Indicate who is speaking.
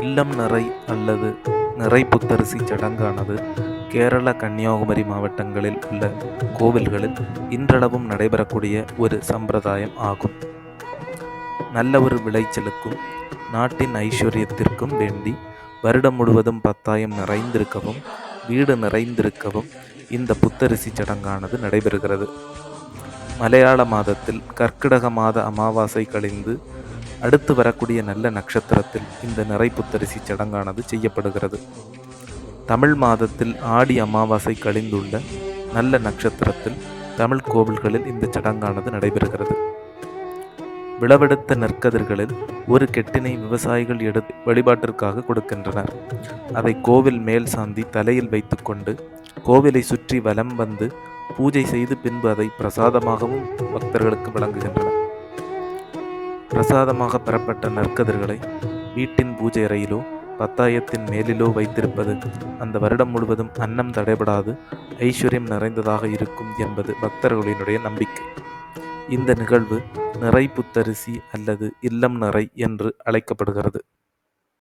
Speaker 1: இல்லம் நிறை அல்லது நிறை புத்தரிசி சடங்கானது கேரள கன்னியாகுமரி மாவட்டங்களில் உள்ள கோவில்களில் இன்றளவும் நடைபெறக்கூடிய ஒரு சம்பிரதாயம் ஆகும். நல்ல ஒரு விளைச்சலுக்கும் நாட்டின் ஐஸ்வர்யத்திற்கும் வேண்டி வருடம் முழுவதும் பத்தாயம் நிறைந்திருக்கவும் வீடு நிறைந்திருக்கவும் இந்த புத்தரிசி சடங்கானது நடைபெறுகிறது. மலையாள மாதத்தில் கர்க்கிடக மாத அமாவாசை கழிந்து அடுத்து வரக்கூடிய நல்ல நட்சத்திரத்தில் இந்த நிறை புத்தரிசி சடங்கானது செய்யப்படுகிறது. தமிழ் மாதத்தில் ஆடி அமாவாசை கழிந்துள்ள நல்ல நட்சத்திரத்தில் தமிழ் கோவில்களில் இந்த சடங்கானது நடைபெறுகிறது. விளவெடுத்த நெற்கதிர்களில் ஒரு கெட்டினை விவசாயிகள் எடுத்து வழிபாட்டிற்காக கொடுக்கின்றனர். அதை கோவில் மேல் சாந்தி தலையில் வைத்துக்கொண்டு கோவிலை சுற்றி வலம் வந்து பூஜை செய்து பின்பு அதை பிரசாதமாகவும் பக்தர்களுக்கு வழங்குகின்றனர். பிரசாதமாக பெறப்பட்ட நற்கதிர்களை வீட்டின் பூஜை அறையிலோ பத்தாயத்தின் மேலிலோ வைத்திருப்பது அந்த வருடம் முழுவதும் அன்னம் தடைபடாது ஐஸ்வர்யம் நிறைந்ததாக இருக்கும் என்பது பக்தர்களினுடைய நம்பிக்கை. இந்த நிகழ்வு நிறை புத்தரிசி அல்லது இல்லம் நிறை என்று அழைக்கப்படுகிறது.